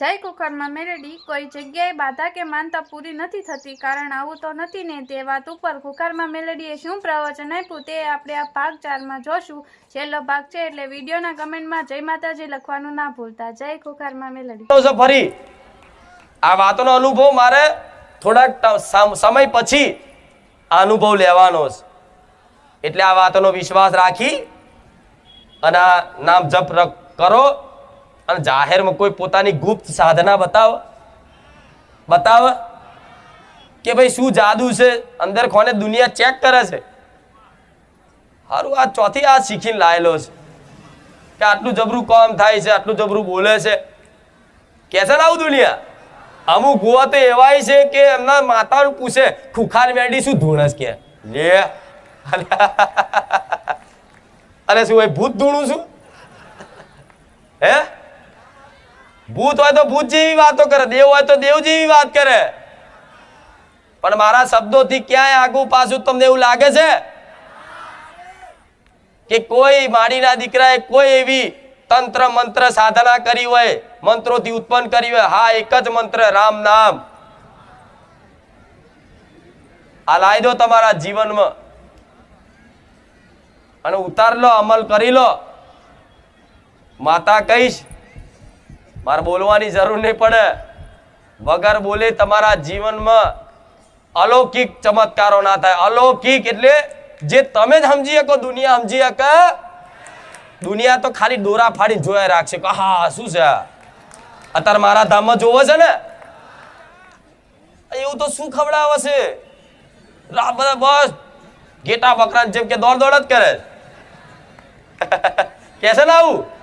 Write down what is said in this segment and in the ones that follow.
જય કુકરમાં મેલેડી કોઈ જગ્યાએ બાધા કે માનતા પૂરી નથી થતી, કારણ આવું તો નથી ને તે વાત ઉપર કુકરમાં મેલેડીએ શું પ્રવચન આપ્યું તે આપણે આ ભાગ ચારમાં જોશું. છેલ્લો ભાગ છે એટલે વિડીયોના કમેન્ટમાં જય માતાજી લખવાનું ના ભૂલતા. જય કુકરમાં મેલેડી. ફરી, આ વાતનો અનુભવ મારે થોડાક સમય પછી આ અનુભવ લેવાનો છે. એટલે આ વાતનો વિશ્વાસ રાખી અને નામ જપ કરો. અને જાહેરમાં કોઈ પોતાની ગુપ્ત સાધના બતાવ. બતાવ કે ભાઈ શું જાદુ છે? અંદર કોને દુનિયા ચેક કરે છે? સારું આ ચોથી આ શીખીને લાયેલો છે. કે આટલું જબરું કોમ થાય છે, આટલું જબરું બોલે છે. કે છે આવું દુનિયા? અમુક ગુવા તો એવાય છે કે એમના માતાનું પૂછે, ખુખાર મેડી શું ધૂણસ કે? લે. અરે શું ભાઈ ભૂત ધૂણું છું હે? ભૂત હોય તો ભૂત જેવી વાતો કરે, દેવ હોય તો દેવ જેવી વાત કરે. પણ મારા શબ્દોથી ક્યાંય આગું પાછું તમને એવું લાગે છે? કે કોઈ માડીના દીકરાએ કોઈ એવી તંત્ર મંત્ર સાધના કરી હોય, મંત્રોથી ઉત્પન્ન કરી હોય, હા, એક જ મંત્ર, રામ નામ. આ લાવી દો તમારા જીવનમાં. અને ઉતાર લો, અમલ કરી લો. માતા કહીશ મારે બોલવાની જરૂર નહીં પડે. વગર બોલે તમારા જીવનમાં અલૌકિક ચમત્કારો ના થાય. અલૌકિક એટલે જે તમે જ સમજી શકો, દુનિયા સમજી શકે. દુનિયા તો ખાલી દોરા ફાડી જોયા રાખશે હા શું છે? અત્યારે મારા ધામમાં જોવો છે ને. એવું તો શું ખવડાવે છે? બધા બસ. ઘેટા બકરા જેમ કે દોડ દોડ જ કરે કે ને આવું?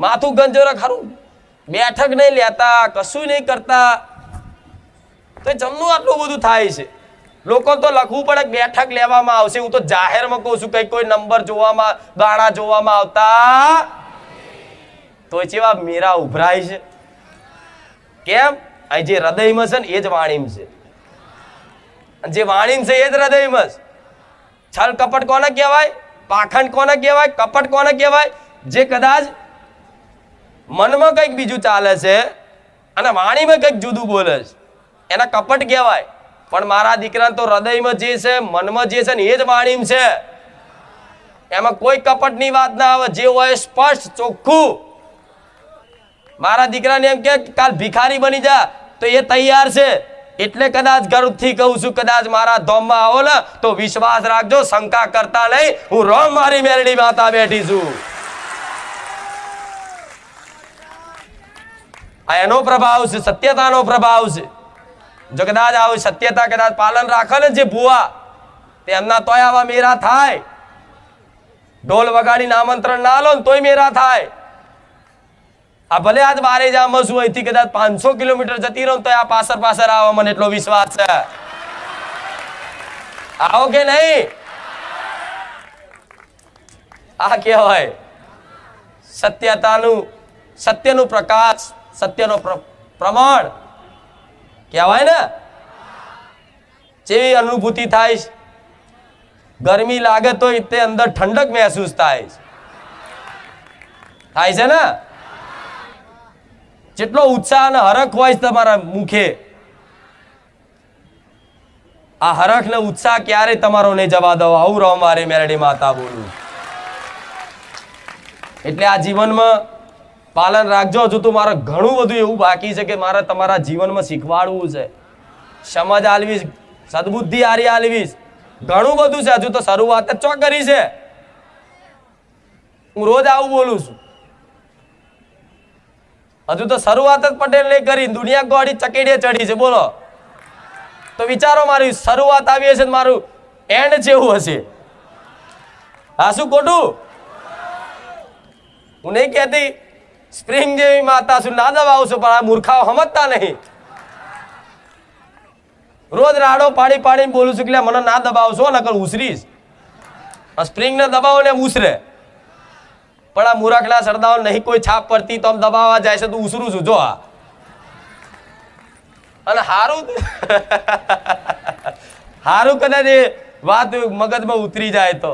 માથું ગંજોરા ખરું. બેઠક નહીં લેતા, કશું નહીં કરતા. તો જમનું આટલું બધું થાય છે. લોકો તો લખવું પડે બેઠક લેવામાં આવશે. હું તો જાહેરમાં કહું છું કઈ કોઈ નંબર જોવામાં ગાણા જોવામાં આવતા તો જેવા મેરા ઉભરાય છે. કેમ? અહીં જે હૃદયમાં છે ને, એ જ વાણીમ છે. જે વાણીમ છે, એ જ હૃદયમાં છે. છલ કપટ કોને કહેવાય? પાખંડ કોને કહેવાય? કપટ કોને કહેવાય? જે કદાચ મનમાં કંઈક બીજું ચાલે છે અને વાણીમાં કંઈક જુદું બોલે છે. એના કપટ કહેવાય. પણ મારા દીકરા તો હૃદયમાં જે છે, મનમાં જે છે ને એ જ વાણીમ છે. એમાં કોઈ કપટની વાત ના આવે, જે હોય સ્પષ્ટ, ચોખ્ખું. મારા દીકરાને એમ કે, કાલ ભિખારી બની જા, તો એ તૈયાર છે. એટલે કદાચ ગર્વથી કહું છું, કદાચ મારા ધોમમાં આવો ને, તો વિશ્વાસ રાખજો, શંકા કરતા નહીં. હું રોમ મારી મેરડી માતા બેઠી છું. આ એનો પ્રભાવ છે, સત્યતાનો પ્રભાવ છે. જો કદાચ આવું સત્યતા કદાચ પાલન રાખે ને જે ભુવા, તે એમના તોય આવા મેરા થાય. ઢોલ વગાડીને આમંત્રણ ના લો ને તોય મેરા થાય. આ ભલે આજ બારે જામ છું અહીંથી કદાચ પાંચસો કિલોમીટર જતી રહો તો આ પાછળ પાછળ આવે મને એટલો વિશ્વાસ છે. આવો કે નહીં? આ કહેવાય, સત્યતાનું, સત્યનું પ્રકાશ. સત્યનો પ્ર- પ્રમાણ. કહેવાય ને? જેવી અનુભૂતિ થાય ગરમી લાગે તો તે અંદર ઠંડક મહેસૂસ થાય થાય છે ને? જેટલો ઉત્સાહ અને હરખ હોય છે તમારા મુખે, આ હરખ ને ઉત્સાહ ક્યારે તમારો નહીં જવા દો આવું રહો મારે મેરડી માતા બોલું. એટલે આ જીવનમાં પાલન રાખજો. હજુ તો મારે ઘણું બધું એવું બાકી છે કે મારે તમારા જીવનમાં શીખવાડવું છે. સમજ આલવીશ, સદબુદ્ધિ આરી આલવીશ. ઘણું બધું છે. હજુ તો શરૂઆત જ ચો કરી છે. હું રોજ આવું બોલું છું. હજુ તો શરૂઆત જ પટેલ નહીં કરી. દુનિયા ગોળી ચકેડીએ ચડી છે. બોલો. તો વિચારો મારી શરૂઆત આવી હશે મારું એન્ડ જેવું હશે. હા, શું ખોટું? હું નહીં કહેતી. સ્પ્રિંગ જેવી માતા શું ના દબાવશું પણ આ મૂર્ખાઓ સમજતા નહીં. રોજ રાડો પાડી પાડીને બોલું છું કે મને ના દબાવશો નકર ઉસરીશ આ સ્પ્રિંગને દબાવો ને ઉસરે પણ આ મૂરખના સરદાઓ નહીં, કોઈ છાપ પડતી તો દબાવવા જાય છે તો ઉસરું છું, જો આ. અને હારું હારું કદાચ એ વાત મગજમાં ઉતરી જાય તો.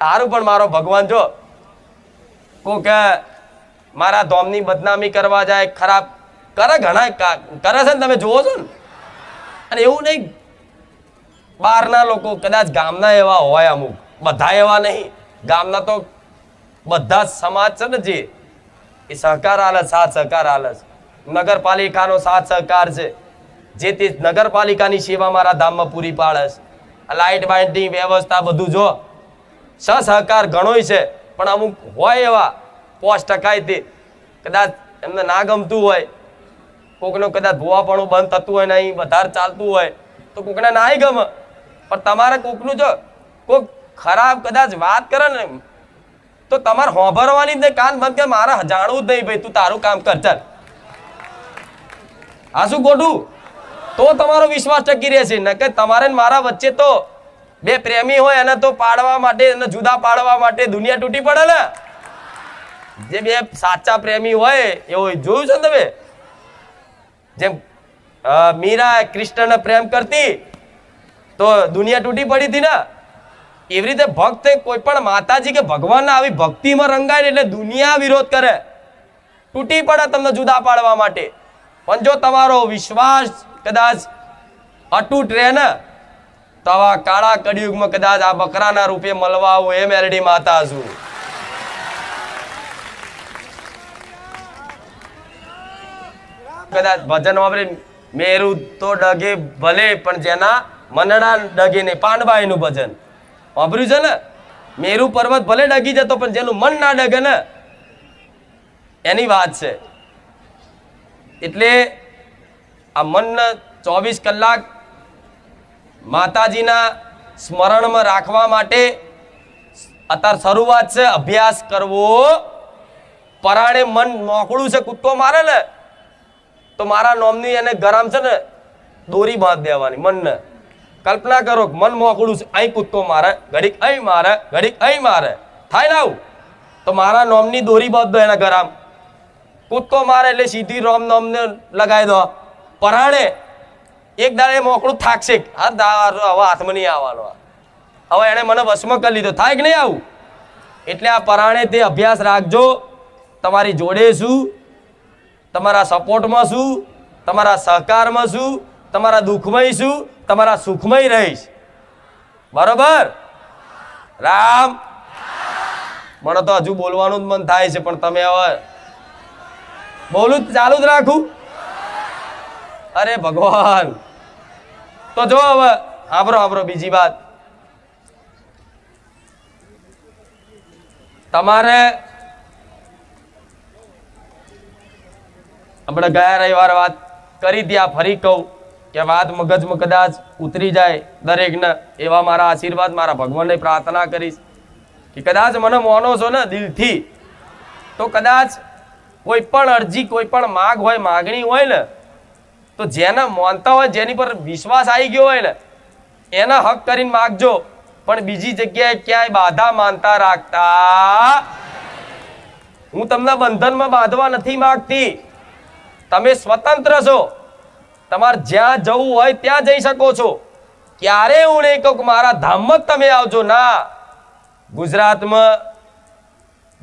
હારું પણ મારો ભગવાન, જો. કોક મારા ધોમની બદનામી કરવા જાય, ખરાબ કરે ઘણા કરે છે ને તમે જુઓ છો ને? અને એવું નહીં, બહારના લોકો કદાચ ગામના એવા હોય અમુક, બધા એવા નહીં. ગામના તો બધા સમાજ છે ને જે, એ સહકાર આલે, સાથ સહકાર આલે નગરપાલિકાનો સાથ સહકાર છે. જે તે નગરપાલિકાની સેવા મારા ધામમાં પૂરી પાડે છે. લાઇટ બાઇટની વ્યવસ્થા બધું જો સહકાર ઘણોય છે, પણ અમુક હોય એવા પોચ ટકાય તે. કદાચ એમને ના ગમતું હોય, કોકનું કદાચ ભૂવાપણું બંધ થતું હોય નહીં વધારે ચાલતું હોય, તો કોકને નાય ગમે. પણ તમારે કોકનું જો કોક ખરાબ કદાચ વાત કરે ને તો તમારે હોંભરવાની જ કાન બંધ કે મારે જાણવું જ નહીં ભાઈ, તું તારું કામ કર, ચાલ. આ શું ખોટું તો તમારો વિશ્વાસ ટકી રહેશે ન કે તમારે મારા વચ્ચે તો બે પ્રેમી હોય, એને તો પાડવા માટે, એને જુદા પાડવા માટે દુનિયા તૂટી પડે ને. જે બે સાચા પ્રેમી હોય એવું જોયું છે તમે? જેમ મીરા કૃષ્ણને પ્રેમ કરતી, તો દુનિયા તૂટી પડી હતી ને? એવી રીતે ભક્ત કોઈ પણ માતાજી કે ભગવાનના આવી ભક્તિમાં રંગાય એટલે દુનિયા વિરોધ કરે. તૂટી પડે તમને જુદા પાડવા માટે. પણ જો તમારો વિશ્વાસ કદાચ અતૂટ રહે ને, તો આવા કાળા કડિયુગમાં કદાચ આ બકરાના રૂપે મળવા આવું એ મેરડી માતા છું કદાચ ભજન વાપરે, મેરુ તો ડગે ભલે, પણ જેના મનડા ડગે નહીં. પાંડબાઈનું ભજન. વાપર્યું છે ને? મેરુ પર્વત ભલે ડગી જતો, પણ જેનું મન ના ડગે ને, એની વાત છે. એટલે આ મન ચોવીસ કલાક માતાજીના સ્મરણમાં રાખવા માટે અત્યારે શરૂઆત છે. અભ્યાસ કરવો. પરાણે મન મોકળું છે, કૂદકો મારે ને. તો મારા નોમની એને ગરમ છે ને, દોરી બાંધ દેવાની, મનને. કલ્પના કરો મન મોકળું છે, અહીં કૂદકો મારે, ઘડીક અહીં મારે, ઘડીક અહીં મારે. થાય ને આવું? તો મારા નોમની દોરી બાંધ દો એના ગરામ. કૂદકો મારે એટલે સીધી રોમ નોમને લગાવી દો. પરાણે એક દાડે મોકળું થાકશે. હા હવે હાથમાં નહીં આવવાનો. હવે એણે મને વશમાં કરી લીધો. થાય કે નહીં આવું? એટલે આ પરાણે તે અભ્યાસ રાખજો. તમારી જોડે શું તમારા સપોર્ટમાં શું તમારા સહકારમાં શું તમારા દુઃખમય શું તમારા સુખમય રહીશ. બરોબર? રામ! મને તો હજુ બોલવાનું જ મન થાય છે, પણ તમે હવે બોલું ચાલુ જ રાખું. અરે ભગવાન! તો જો હવે આબરો આબરો બીજી વાત. તમારે આપણે ગયા રવિવાર વાત કરી ત્યાં ફરી કહું કે વાત મગજમાં કદાચ ઉતરી જાય દરેકને એવા મારા આશીર્વાદ, મારા ભગવાનને પ્રાર્થના કરીશ કે કદાચ મને મોનો છો ને દિલથી, તો કદાચ કોઈ પણ અરજી, કોઈ પણ માગ હોય, માગણી હોય ને, તો જેને માનતા હોય, જેની પર વિશ્વાસ આવી ગયો હોય ને, એના હક કરીને માગજો. પણ બીજી જગ્યાએ ક્યાંય બાધા માનતા રાખતા હું તમને બંધનમાં બાંધવા નથી માંગતી. તમે સ્વતંત્ર છો. તમારે જ્યાં જવું હોય ત્યાં જઈ શકો છો. ક્યારે હું નહીં કહું મારા ધામમાં તમે આવજો? ના. ગુજરાતમાં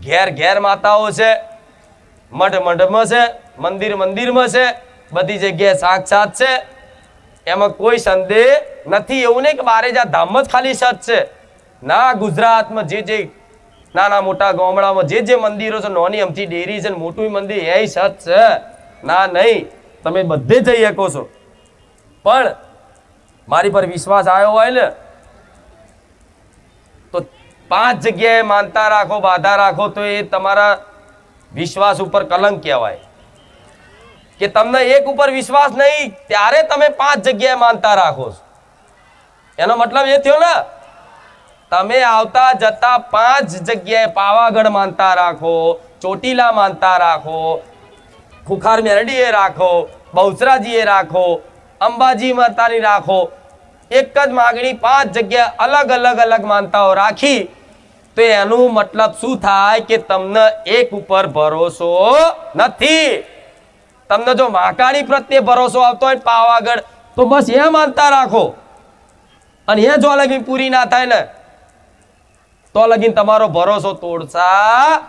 ઘેર ઘેર માતાઓ છે. મઠ મઠમાં છે, મંદિર મંદિરમાં છે, બધી જગ્યાએ સાક્ષાત છે. એમાં કોઈ સંદેહ નથી. એવું નહીં કે બારે આ ધામ જ ખાલી સત છે. ના, ગુજરાતમાં જે જે નાના મોટા ગામડામાં જે જે મંદિરો છે, નાની અમથી ડેરી છે મોટું મંદિર એ સત છે. ના, નહીં. તમે બધે જઈ શકો છો. પણ મારી પર વિશ્વાસ આવ્યો હોય ને, તો પાંચ જગ્યાએ માનતા રાખો, બાધા રાખો, તો એ તમારા વિશ્વાસ ઉપર કલંક કહેવાય. કે તમને એક ઉપર વિશ્વાસ નહીં, ત્યારે તમે પાંચ જગ્યાએ માનતા રાખો એનો મતલબ એ થયો ને, તમે આવતા જતા પાંચ જગ્યાએ પાવાગઢ માનતા રાખો, ચોટીલા માનતા રાખો ખુખાર મેરડીએ રાખો, બહુચરાજીએ રાખો, અંબાજી માતાની રાખો. એક જ માગણી, પાંચ જગ્યા અલગ અલગ અલગ માનતાઓ રાખી. તો એનું મતલબ શું થાય કે તમને એક ઉપર ભરોસો નથી? તમને જો મહાકાળી પ્રત્યે ભરોસો આવતો હોય પાવાગઢ, તો બસ એ માનતા રાખો. અને એ જો લગીન પૂરી ના થાય ને, તો લગીન તમારો ભરોસો તોડશા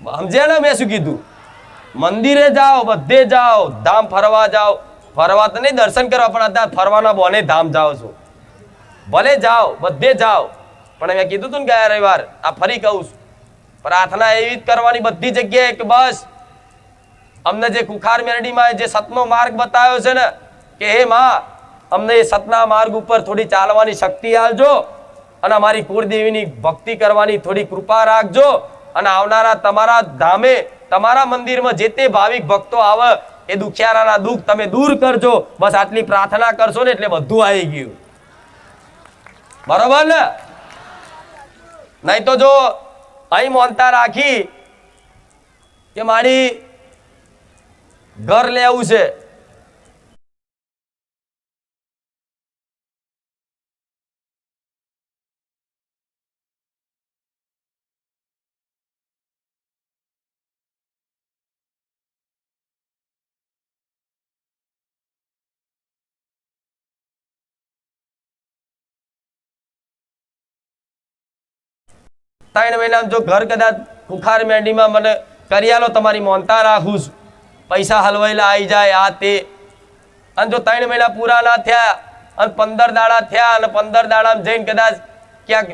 સમજે ને મેં શું કીધું? મંદિરે જાઓ, બધે જાઓ, ધામ ફરવા જાઓ. ફરવા તો નહીં દર્શન કરવા, પણ અત્યારે ફરવાના બોને ધામ જાઓ છો. ભલે જાઓ, બધે જાઓ. પણ મેં કીધું તું ને ગયા રવિવાર, આ ફરી કહું છું. પ્રાર્થના એવી જ કરવાની બધી જગ્યાએ કે બસ. અમને જે કુખાર મેરડીમાં જે સતનો માર્ગ બતાવ્યો છે ને, કે હે માં, અમને એ સતના માર્ગ ઉપર થોડી ચાલવાની શક્તિ આલજો અને અમારી કુળદેવીની ભક્તિ કરવાની થોડી કૃપા રાખજો અને આવનારા તમારા ધામે તમારા મંદિરમાં જે તે ભાવિક ભક્તો આવે, એ દુખિયારાના દુઃખ તમે દૂર કરજો. બસ આટલી પ્રાર્થના કરશો ને એટલે બધું આવી ગયું. બરોબર ને? નહીં તો જો, અહીં મોનતા રાખી કે મારી ઘર લેવું છે. ત્રણ મહિનામાં જો ઘર કદાચ કુખાર મેંડીમાં મને કરી આલો, તમારી મોનતા રાખું છું. પૈસા હલવાયેલા આવી જાય, આ તે. અને જો ત્રણ મહિના પૂરા ના થયા, અને પંદર દાડા થયા, અને પંદર દાડામાં જઈને કદાચ ક્યાંક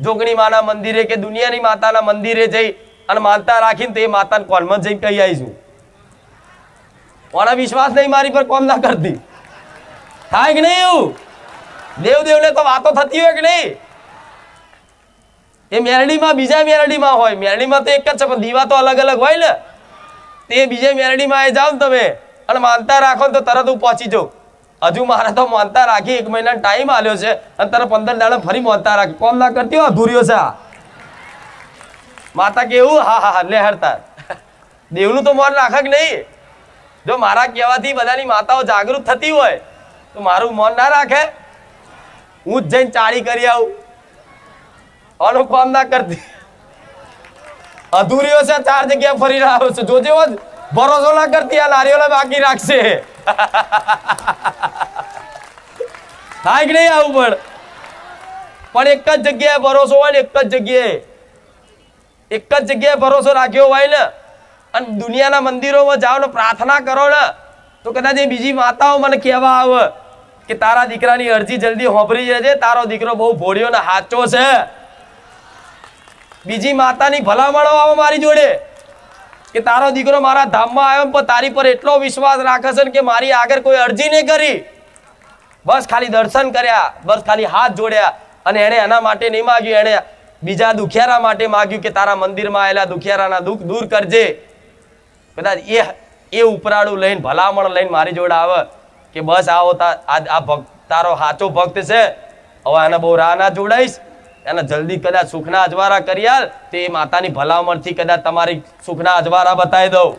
જોગણી માના મંદિરે કે દુનિયાની માતાના મંદિરે જઈ અને માનતા રાખીને તો એ માતાને કોલમાં જઈને કહી આવીશું કોના વિશ્વાસ નહીં મારી પર કોમ ના કરતી? થાય કે નહીં એવું? દેવ દેવને તો વાતો થતી હોય કે નહીં? એ મેરડીમાં, બીજા મેરડીમાં હોય. મેરડીમાં તો એક જ છે, પણ દીવા તો અલગ અલગ હોય ને. તે બીજા મેરડીમાં આવી જાઓ ને તમે. અને માનતા રાખો તો તરત હું પહોંચી જાઉં. હજુ મારે તો માનતા રાખી એક મહિના ટાઈમ આલ્યો છે. અને તરત પંદર દાડે ફરી માનતા રાખી. કોમ ના કરતી હોય અધૂર્યો છે માતા કેવું? હા હા હા લહેરતા દેવનું તો મન રાખે કે નહીં? જો મારા કહેવાથી બધાની માતાઓ જાગૃત થતી હોય, તો મારું મન ના રાખે. હું જ જઈને ચાળી કરી આવું. આનું કામ ના કરતી. અધૂરીઓ છે, ચાર જગ્યા ફરી રહ્યો છે. જોજે ભરોસો ના કરતી, આ નારિયેળ બાકી રાખશે. થાય કે નહીં આવું પણ? પણ એક જ જગ્યાએ ભરોસો હોય ને, એક જ જગ્યાએ. એક જ જગ્યાએ ભરોસો રાખ્યો હોય ને, અને દુનિયાના મંદિરોમાં જાઓ ને, પ્રાર્થના કરો ને, તો કદાચ એ બીજી માતાઓ મને કહેવા આવે કે, તારા દીકરાની અરજી જલ્દી હોભરી જજે, તારો દીકરો બહુ ભોળ્યો ને, હાચો છે. બીજી માતાની ભલામણો આવે મારી જોડે. કે તારો દીકરો મારા ધામમાં આવ્યો પણ તારી પર એટલો વિશ્વાસ રાખે છે કે મારી આગળ કોઈ અરજી નહીં કરી. બસ ખાલી દર્શન કર્યા, બસ ખાલી હાથ જોડ્યા અને એણે એના માટે નહીં માગ્યું, એણે બીજા દુખિયારા માટે માગ્યું કે તારા મંદિરમાં આવેલા દુખિયારાના દુઃખ દૂર કરજે. કદાચ એ એ ઉપરાળું લઈને ભલામણ લઈને મારી જોડે આવે કે બસ આવો આ ભક્ત તારો સાચો ભક્ત છે. હવે આને બહુ રાહ ના જોડાઈશ. એને જલ્દી કદાચ સુખના અજવારા કરી આલ તો માતાની ભલામણથી કદાચ તમારી સુખના અજવારા બતાવી દઉં.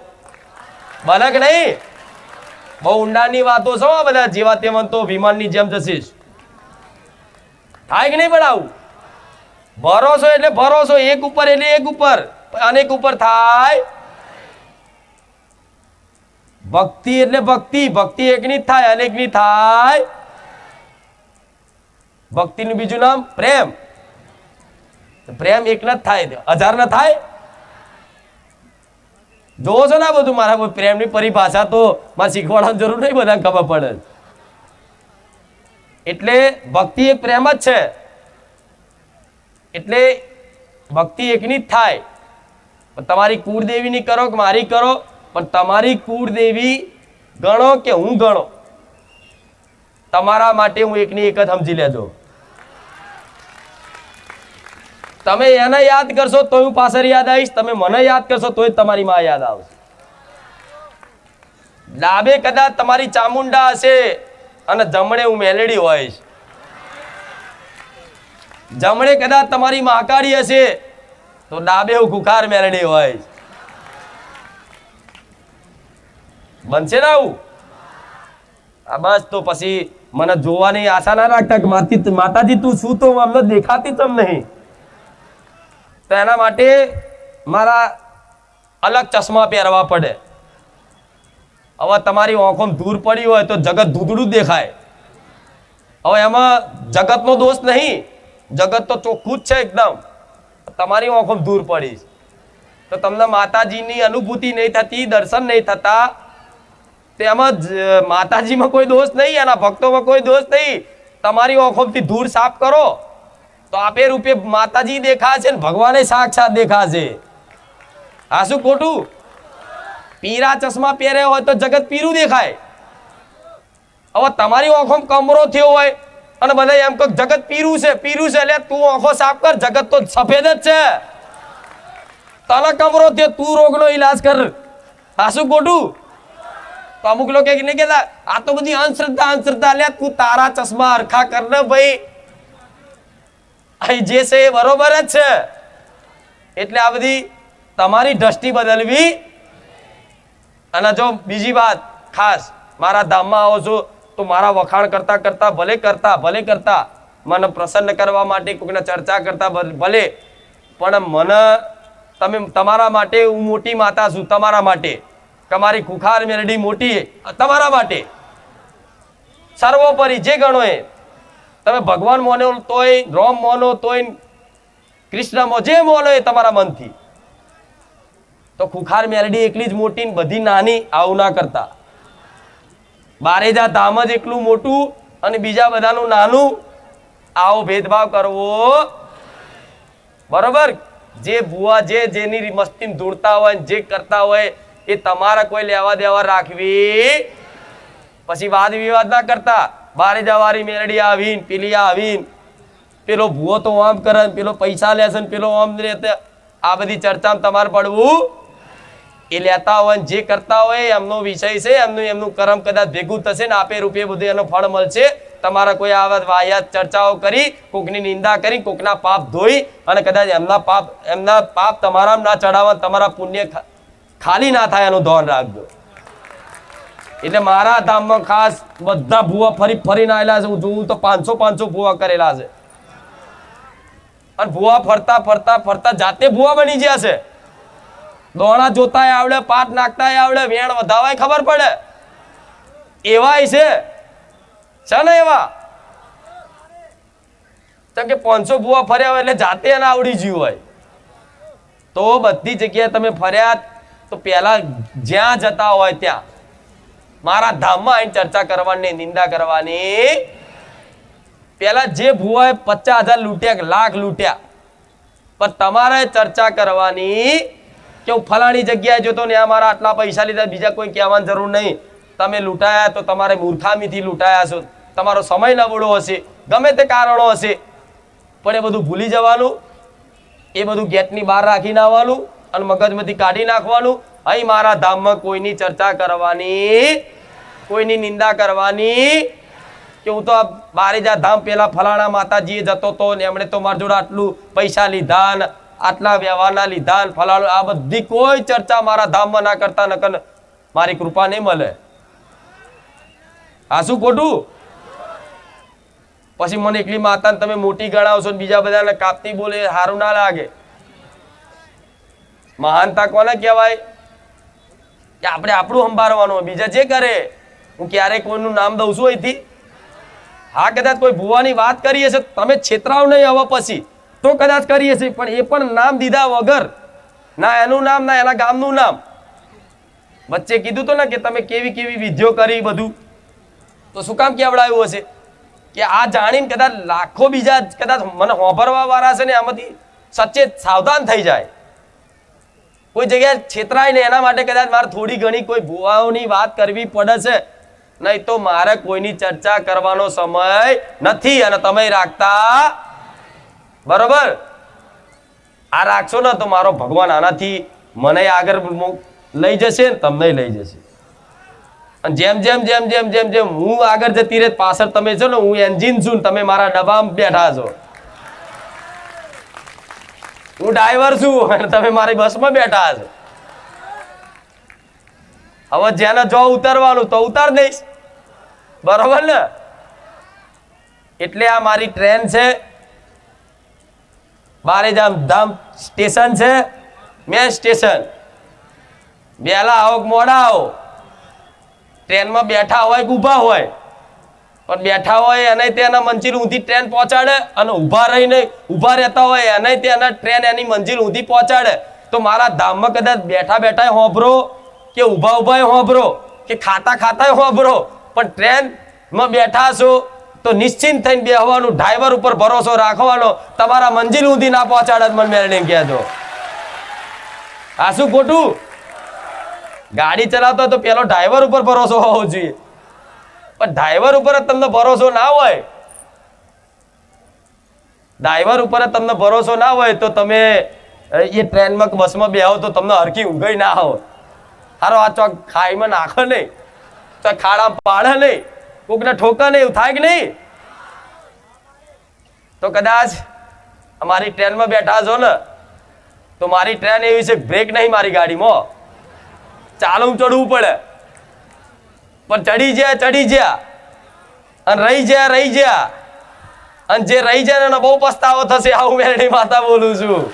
બને કે નહીં? બહુ ઊંડાની વાતો છો બધા જેવા તેવા તો વિમાનની જેમ જશીશ. થાય કે નહીં બનાવું? ભરોસો એટલે ભરોસો, એક ઉપર એટલે એક ઉપર અનેક ઉપર થાય. ભક્તિ એટલે ભક્તિ ભક્તિ એકની ની થાય, અનેકની થાય. ભક્તિનું બીજું નામ પ્રેમ. પ્રેમ એક જ થાય હજાર ના થાય? જોવો છો ને બધું, મારા પ્રેમની પરિભાષા તો મારે શીખવાડવાની જરૂર નહીં, બધાને ખબર પડે. એટલે ભક્તિ એક પ્રેમ જ છે. એટલે ભક્તિ એકની જ થાય. તમારી કુળદેવીની કરો કે મારી કરો, પણ તમારી કુળદેવી ગણો કે હું ગણો? તમારા માટે હું એકની એક જ સમજી લેજો. તમે એને યાદ કરશો તો હું પાછળ યાદ આવીશ. તમે મને યાદ કરશો તોય તમારી માં યાદ આવશે. ડાબે કદાચ તમારી ચામુંડા હશે અને જમણે હું મેલેડી હોઈશ. જમણે કદાચ તમારી માકાળી હશે તો ડાબે હું કુખાર મેલડી હોઈશ. બનશે ને આવું? આ બસ તો પછી મને જોવાની આશા ના રાખતા કે માતાજી તું શું તો અમને દેખાતી તમ નહીં. તો એના માટે મારા અલગ ચશ્મા પહેરવા પડે. હવે તમારી આંખોમાં દૂર પડી હોય તો જગત ધૂધડું દેખાય. હવે એમાં જગતનો દોષ નહીં. જગત તો ચોખ્ખું જ છે એકદમ. તમારી આંખોમાં દૂર પડી તો તમને માતાજીની અનુભૂતિ નહીં થતી, દર્શન નહીં થતા તેમાં માતાજીમાં કોઈ દોષ નહીં, એના ભક્તોમાં કોઈ દોષ નહીં. તમારી ઓખોથી ધૂળ સાફ કરો. તો આપે રૂપે માતાજી દેખાશે ને ભગવાને સાક્ષાત દેખાશે. આ શું ખોટું? પીરા ચશ્મા પહેર્યા હોય તો જગત પીરું દેખાય. હવે તમારી આંખોમાં કમરો થયો હોય અને બધા એમ કહો જગત પીરું છે પીરું છે એટલે તું આંખો સાફ કર, જગત તો સફેદ જ છે. તને કમરો થયો, તું રોગનો ઈલાજ કર. આ શું ખોટું? તો અમુક લોકો નહીં કહેતા આ તો બધી અંધશ્રદ્ધા અંધશ્રદ્ધા, લે તું તારા ચશ્મા અરખા કર ને ભાઈ. અહીં જે છે એ બરોબર જ છે. એટલે આ બધી તમારી દ્રષ્ટિ બદલવી. અને જો બીજી વાત ખાસ, મારા ધામમાં આવો છો, તો મારા વખાણ કરતા કરતા, ભલે કરતા ભલે કરતા, મને પ્રસન્ન કરવા માટે કોઈકને ચર્ચા કરતા ભલે, પણ મને, તમે, તમારા માટે હું મોટી માતા છું, તમારા માટે. તમારી કુખાર મેરડી મોટી તમારા માટે. સર્વોપરી જે ગણો એ. તમે ભગવાન મોનો તોય, રોમ મોનો તોય, કૃષ્ણ જે મોનો એ તમારા મનથી. તો ખુખાર મેલડી એકલી જ મોટી બધી નાની આવું ના કરતા. બારેજા ધામ જ એકલું મોટું અને બીજા બધાનું નાનું. આવો ભેદભાવ કરવો. બરોબર? જે ભુવા જે જેની મસ્તી દોડતા હોય જે કરતા હોય એ તમારા કોઈ લેવા દેવા રાખવી. પછી વાદ વિવાદ ના કરતા. બારે જવારી મેરડી આવીને, પેલી આવીને. પેલો ભૂવો તો આમ કરે પેલો પૈસા લેશે ને પેલો આમ લે તે. આ બધી ચર્ચામાં તમારે પડવું એ લેતા હોય જે કરતા હોય એમનો વિષય છે, એમનું એમનું કર્મ કદાચ ભેગું થશે ને આપે રૂપે બધું એનો ફળ મળશે. તમારા કોઈ આવા વાહિયાત ચર્ચાઓ કરી, કોકની નિંદા કરી, કોકના પાપ ધોઈ અને કદાચ એમના પાપ એમના પાપ તમારા ના ચડાવવા તમારા પુણ્ય ખાલી ના થાય એનું ધ્યાન રાખજો. એટલે મારા ધામમાં ખાસ બધા ભૂવા ફરી ફરીને આવેલા છે. હું જોઉં તો પાંચસો પાંચસો ભૂવા કરેલા છે. અને ભૂવા ફરતા ફરતા ફરતા જાતે ભૂવા બની ગયા છે. દોણા જોતાય આવડે, પાટ નાખતાય આવડે, વેણ વધાવાય ખબર પડે. એવાય છે. છે ને એવા? કે પાંચસો ભૂવા ફર્યા હોય એટલે જાતે એને આવડી ગયું હોય. તો બધી જગ્યાએ તમે ફર્યા તો પહેલા જ્યાં જતા હોય ત્યાં. મારા ધામમાં આવીને ચર્ચા કરવાની, નિંદા કરવાની. પેલા જે ભુવાએ પચાસ હજાર લૂંટ્યા લાખ લૂંટ્યા, પણ તમારે ચર્ચા કરવાની કે હું ફલાણી જગ્યાએ જોતો ને આ મારા આટલા પૈસા લીધા, બીજા કોઈ કહેવાની જરૂર નહીં. તમે લૂંટાયા તો તમારે મૂર્ખામીથી લૂંટાયા છો. તમારો સમય નબળો હશે, ગમે તે કારણો હશે. પણ એ બધું ભૂલી જવાનું, એ બધું ગેટની બહાર રાખીને આવવાનું અને મગજમાંથી કાઢી નાખવાનું. અહીં મારા ધામમાં કોઈની ચર્ચા કરવાની, કોઈની નિંદા કરવાની? કે હું તો આ બારેજા ધામ પેલા ફલાણા માતાજીએ જતો તો ને એમણે તો મારા જોડે આટલું પૈસા લીધા ને આટલા વ્યવહારના લીધા ને ફલાણું, આ બધી કોઈ ચર્ચા મારા ધામમાં ના કરતા, નકર મારી કૃપા નહીં મળે. આ શું ખોટું? પછી મને એકલી માતાને તમે મોટી ગણાવશો ને બીજા બધાને કાપતી બોલે સારું ના લાગે. મહાનતા કોને કહેવાય? કે આપણે આપણું સંભાળવાનું બીજા જે કરે, હું ક્યારેય કોઈનું નામ દઉં છું અહીંથી. હા, કદાચ કોઈ ભુવાની વાત કરીએ છે તમે છેતરાવ નહીં હવે પછી. તો કદાચ કરીએ છીએ પણ એ પણ નામ દીધા વગર, ના એનું નામ, ના એના ગામનું નામ. વચ્ચે કીધું તો ને કે તમે કેવી કેવી વિધિઓ કરી બધું. તો શું કામ કેવડાવ્યું હશે? કે આ જાણીને કદાચ લાખો બીજા કદાચ મને હોભરવા વાળા છે ને આમાંથી, સચેત સાવધાન થઈ જાય. કોઈ જગ્યાએ છેતરાય ને એના માટે કદાચ મારે થોડી ઘણી કોઈ ભુવાઓની વાત કરવી પડે છે નહીં તો મારે કોઈની ચર્ચા કરવાનો સમય નથી અને તમે રાખતા બરોબર? આ રાખશો ને તો મારો ભગવાન આનાથી મને આગળ લઈ જશે ને તમને લઈ જશે. અને જેમ જેમ જેમ જેમ જેમ જેમ હું આગળ જતી રહે, પાછળ તમે છો ને, હું એન્જિન છું તમે મારા ડબ્બામાં બેઠા છો. હું ડ્રાઈવર છું અને તમે મારી બસમાં બેઠા છો. હવે જેને જો ઉતારવાનું તો ઉતાર દઈશ. બરોબર ને? એટલે આ મારી ટ્રેન છે. બારેજામ ધામ સ્ટેશન છે. મેં સ્ટેશન વહેલા આવો મોડા આવો. ટ્રેનમાં બેઠા હોય કે ઊભા હોય? પણ બેઠા હોય એને તેના મંજિલ ઊંધી ટ્રેન પહોંચાડે અને ઊભા રહીને ઊભા રહેતા હોય એને તેના ટ્રેન એની મંજિલ ઊંધી પહોંચાડે. તો મારા ધામમાં કદાચ બેઠા બેઠા હોંભરો કે ઊભા ઊભા હોંભરો કે ખાતા ખાતા હોંભરો, પણ ટ્રેનમાં બેઠા છો તો નિશ્ચિંત થઈને બેહવાનું, ડ્રાઈવર ઉપર ભરોસો રાખવાનો, તમારા મંજિલ ઊંધી ના પહોંચાડે મને મેળવીને કહેજો. આ શું ખોટું? ગાડી ચલાવતો તો પેલો ડ્રાઈવર ઉપર ભરોસો હોવો જોઈએ. પણ ડ્રાઈવર ઉપર જ તમને ભરોસો ના હોય. ડ્રાઈવર ઉપર જ તમને ભરોસો ના હોય તો તમે એ ટ્રેનમાં બસમાં બેહો તો તમને હરખી ઊંઘાઈ ના આવો હારો, આ ચોક ખાઈમાં નાખો નહીં. તો ખાડા પાડે નહીં. કોકને ઠોકે નહીં થાય કે નહીં? તો કદાચ અમારી ટ્રેનમાં બેઠા છો ને, તો મારી ટ્રેન એવી છે બ્રેક નહીં મારી ગાડીમાં. ચાલુ ચડવું પડે. પણ ચડી જ્યા ચડી જ્યા. અને રહી જ્યા રહી જ્યા. અને જે રહી જાય એને બહુ પસ્તાવો થશે, આવું મેરડી માતા બોલું છું.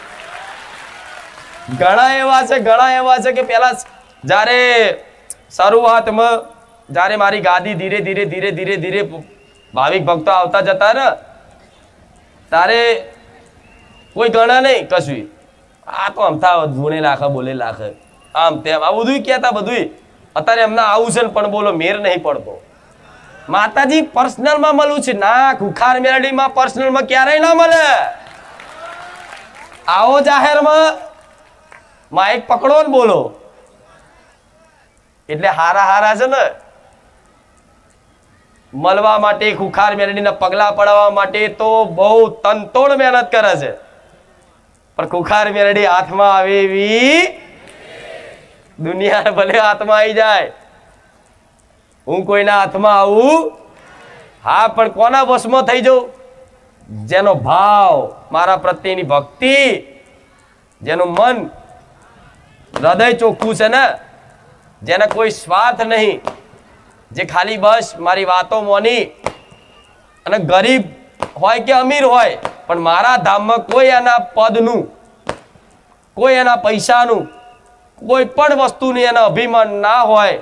ઘણા એવા છે, ઘણા એવા છે કે પેલા જ્યારે શરૂઆતમાં જ્યારે મારી ગાદી ધીરે ધીરે ધીરે ધીરે ધીરે ભાવિક ભક્તો આવતા જતા ને તારે કોઈ ગણા નહીં, કશું. આ તો થાવ ગુણે લાખે, બોલે લાખે. આમ તેમ, આ બધું કહેતા બધું અત્યારે એમના આવું છે પણ બોલો, મેર નહીં પડતો. માતાજી પર્સનલમાં મળું છે. ના ખુખાર મેરડીમાં પર્સનલમાં ક્યારેય ના મળે. આવો જાહેરમાં. માઇક પકડો ને બોલો. એટલે હારા હારા છે ને. મળવા માટે ખુખાર મેરડીના પગલા પડવા માટે તો બહુ તનતોડ મહેનત કરે છે. પણ ખુખાર મેરડી હાથમાં આવે એવી દુનિયા ભલે હાથમાં આવી જાય. હું કોઈના હાથમાં આવું? હા, પણ કોના વશમાં થઈ જાઉં? જેનો ભાવ મારા પ્રત્યેની ભક્તિ, જેનું મન હૃદય ચોખ્ખું છે ને, જેને કોઈ સ્વાર્થ નહીં, જે ખાલી બસ મારી વાતો મોની. અને ગરીબ હોય કે અમીર હોય, પણ મારા ધામમાં કોઈ એના પદનું, કોઈ એના પૈસાનું કોઈ પણ વસ્તુની એને અભિમાન ના હોય,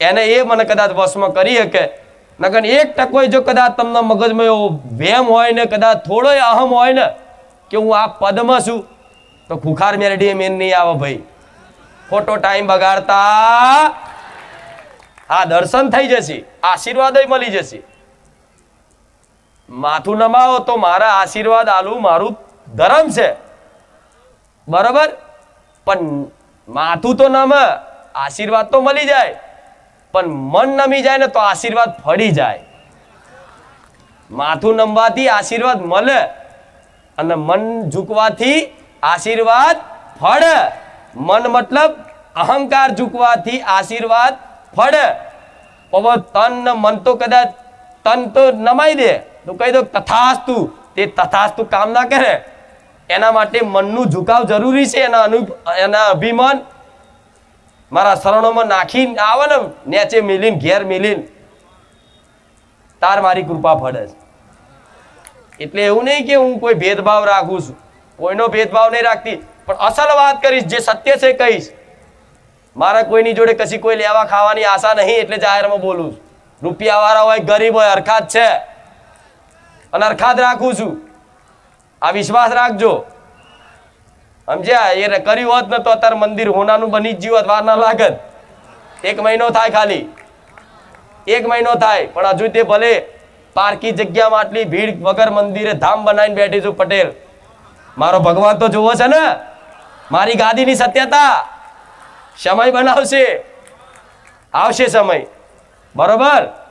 એને એ મને કદાચ વશમાં કરી શકે. નકર એક ટકો જો કદાચ તમને મગજમાં એવો વેમ હોય ને, કદાચ થોડો અહમ હોય ને, કે હું આ પદમાં છું, તો ખુખાર મેરડી મેન નહીં આવે ભાઈ. ખોટો ટાઈમ બગાડતા આ દર્શન થઈ જશે, આશીર્વાદ મળી જશે. માથું નમાવો તો મારા આશીર્વાદ આલું મારું ધર્મ છે. બરાબર? પણ માથું તો નમે, આશીર્વાદ તો મળી જાય. પણ મન નમી જાય ને તો આશીર્વાદ ફળી જાય. માથું નમવાથી આશીર્વાદ મળે અને મન ઝૂકવાથી આશીર્વાદ ફળે. મન મતલબ અહંકાર ઝૂકવાથી આશીર્વાદ ફળે. હવે તન મન તો કદાચ તન તો નમાઈ દે. તો કહી દો તથાસ્તુ. તે તથાસ્તુ કામ ના કરે. એના માટે મનનું ઝુકાવ જરૂરી છે, એના અનુ એના અભિમાન મારા શરણોમાં નાખીને આવે ને, નેચે મિલીને, ઘેર મિલીને. તાર મારી કૃપા ફળે છે. એટલે એવું નહીં કે હું કોઈ ભેદભાવ રાખું છું. કોઈનો ભેદભાવ નહીં રાખતી. પણ અસલ વાત કરીશ, જે સત્ય છે કહીશ. મારા કોઈની જોડે કશી કોઈ લેવા ખાવાની આશા નહીં, એટલે જાહેરમાં બોલું છું. રૂપિયાવાળા હોય, ગરીબ હોય અરખાત છે. અને અરખાત રાખું છું. આ વિશ્વાસ રાખજો. સમજ્યા? એ કર્યું હોત ને તો અત્યારે મંદિર હોનાનું બની જ જીવત વાર ના લાગત. એક મહિનો થાય ખાલી. એક મહિનો થાય, પણ હજુ તે ભલે પારકી જગ્યામાં આટલી ભીડ વગર મંદિરે ધામ બનાવીને બેઠી છું પટેલ. મારો ભગવાન તો જુઓ છે ને? મારી ગાદીની સત્યતા. સમય બનાવશે. આવશે સમય. બરોબર?